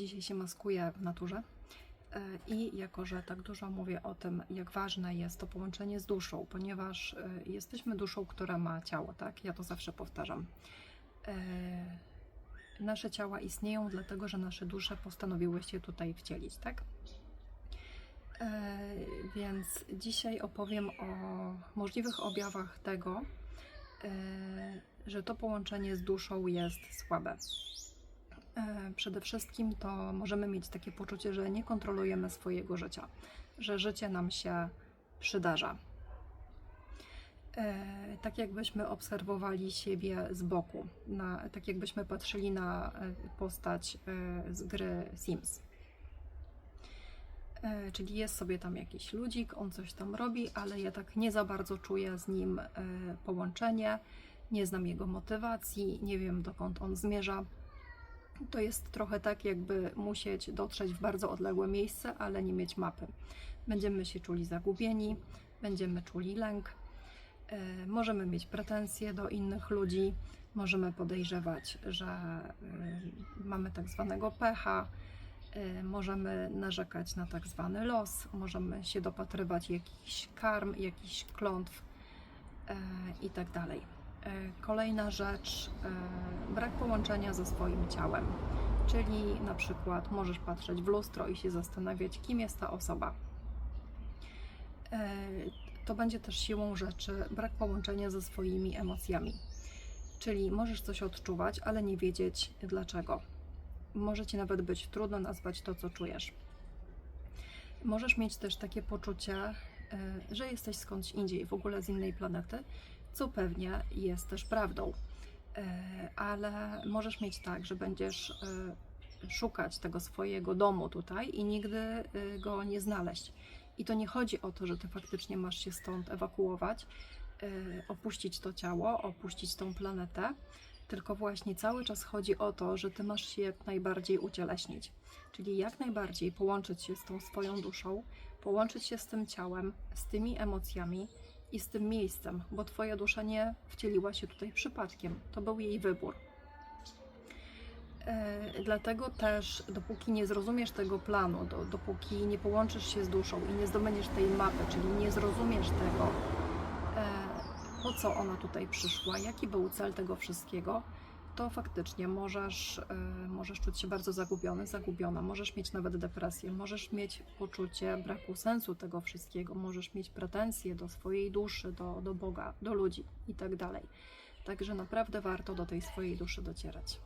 Dzisiaj się maskuję w naturze e, i jako, że tak dużo mówię o tym, jak ważne jest to połączenie z duszą, ponieważ e, jesteśmy duszą, która ma ciało, tak? Ja to zawsze powtarzam. E, Nasze ciała istnieją dlatego, że nasze dusze postanowiły się tutaj wcielić, tak? Więc dzisiaj opowiem o możliwych objawach tego, że to połączenie z duszą jest słabe. E, Przede wszystkim to możemy mieć takie poczucie, że nie kontrolujemy swojego życia, że życie nam się przydarza. E, Tak jakbyśmy obserwowali siebie z boku, na, tak jakbyśmy patrzyli na e, postać z gry Sims. Czyli jest sobie tam jakiś ludzik, on coś tam robi, ale ja tak nie za bardzo czuję z nim połączenie, nie znam jego motywacji, nie wiem dokąd on zmierza. To jest trochę tak, jakby musieć dotrzeć w bardzo odległe miejsce, ale nie mieć mapy. Będziemy się czuli zagubieni, będziemy czuli lęk, e, możemy mieć pretensje do innych ludzi, możemy podejrzewać, że e, mamy tak zwanego pecha, e, możemy narzekać na tak zwany los, możemy się dopatrywać jakichś karm, jakichś klątw e, E, Kolejna rzecz, e, brak połączenia ze swoim ciałem. Czyli na przykład możesz patrzeć w lustro i się zastanawiać, kim jest ta osoba. E, To będzie też siłą rzeczy brak połączenia ze swoimi emocjami. Czyli możesz coś odczuwać, ale nie wiedzieć dlaczego. Może ci nawet być trudno nazwać to, co czujesz. Możesz mieć też takie poczucie, że jesteś skądś indziej, w ogóle z innej planety, co pewnie jest też prawdą. E, Ale możesz mieć tak, że będziesz e, szukać tego swojego domu tutaj i nigdy e, go nie znaleźć. I to nie chodzi o to, że ty faktycznie masz się stąd ewakuować, opuścić to ciało, opuścić tą planetę, tylko właśnie cały czas chodzi o to, że ty masz się jak najbardziej ucieleśnić. Czyli jak najbardziej połączyć się z tą swoją duszą, połączyć się z tym ciałem, z tymi emocjami i z tym miejscem, bo twoja dusza nie wcieliła się tutaj przypadkiem. To był jej wybór. E, Dlatego też, dopóki nie zrozumiesz tego planu, do, dopóki nie połączysz się z duszą i nie zdobędziesz tej mapy, czyli nie zrozumiesz tego, e, po co ona tutaj przyszła, jaki był cel tego wszystkiego, to faktycznie możesz, e, możesz czuć się bardzo zagubiony, zagubiona, możesz mieć nawet depresję, możesz mieć poczucie braku sensu tego wszystkiego, możesz mieć pretensje do swojej duszy, do, do Boga, do ludzi i tak. Także naprawdę warto do tej swojej duszy docierać.